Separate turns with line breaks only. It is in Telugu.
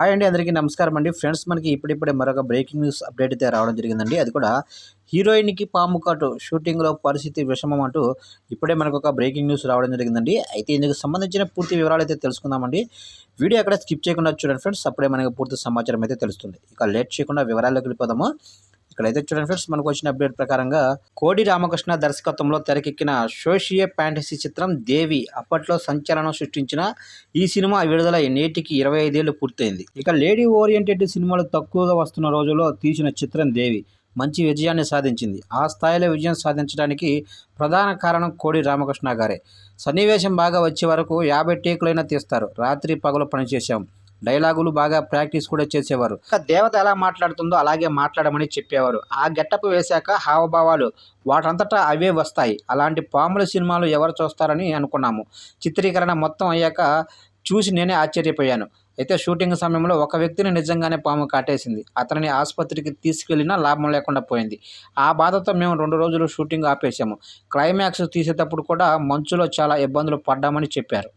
హాయ్ అండి అందరికీ నమస్కారం అండి. ఫ్రెండ్స్ మనకి ఇప్పుడిప్పుడే మరొక బ్రేకింగ్ న్యూస్ అప్డేట్ అయితే రావడం జరిగిందండి. అది కూడా హీరోయిన్కి పాము కాటు షూటింగ్లో పరిస్థితి విషమం అంటూ ఇప్పుడే మనకు ఒక బ్రేకింగ్ న్యూస్ రావడం జరిగిందండి. అయితే ఇందుకు సంబంధించిన పూర్తి వివరాలు అయితే తెలుసుకుందామండి. వీడియో అక్కడ స్కిప్ చేయకుండా చూడండి ఫ్రెండ్స్. అప్పుడే మనకు పూర్తి సమాచారం అయితే తెలుస్తుంది. ఇక లేట్ చేయకుండా వివరాల్లోకి వెళ్ళిపోదాము. ఇక్కడైతే చూడండి ఫ్రెండ్స్ మనకు వచ్చిన అప్డేట్ ప్రకారంగా కోడి రామకృష్ణ దర్శకత్వంలో తెరకెక్కిన సోషియే ఫ్యాంటసీ చిత్రం దేవి అప్పట్లో సంచలనం సృష్టించిన ఈ సినిమా విడుదల నేటికి ఇరవై ఐదేళ్ళు పూర్తయింది. ఇక లేడీ ఓరియంటెడ్ సినిమాలు తక్కువగా వస్తున్న రోజుల్లో తీసిన చిత్రం దేవి మంచి విజయాన్ని సాధించింది. ఆ స్థాయిలో విజయం సాధించడానికి ప్రధాన కారణం కోడి రామకృష్ణ గారే. సన్నివేశం బాగా వచ్చే వరకు యాభై టేకులైనా తీస్తారు. రాత్రి పగలు పనిచేశాం. డైలాగులు బాగా ప్రాక్టీస్ కూడా చేసేవారు. దేవత ఎలా మాట్లాడుతుందో అలాగే మాట్లాడమని చెప్పేవారు. ఆ గెటప్ వేశాక హావభావాలు వాటంతటా అవే వస్తాయి. అలాంటి పాముల సినిమాలు ఎవరు చూస్తారని అనుకున్నాము. చిత్రీకరణ మొత్తం అయ్యాక చూసి నేనే ఆశ్చర్యపోయాను. అయితే షూటింగ్ సమయంలో ఒక వ్యక్తిని నిజంగానే పాము కాటేసింది. అతనిని ఆసుపత్రికి తీసుకెళ్ళినా లాభం లేకుండా పోయింది. ఆ బాధతో మేము రెండు రోజులు షూటింగ్ ఆపేశాము. క్లైమాక్స్ తీసేటప్పుడు కూడా మంచులో చాలా ఇబ్బందులు పడ్డామని చెప్పారు.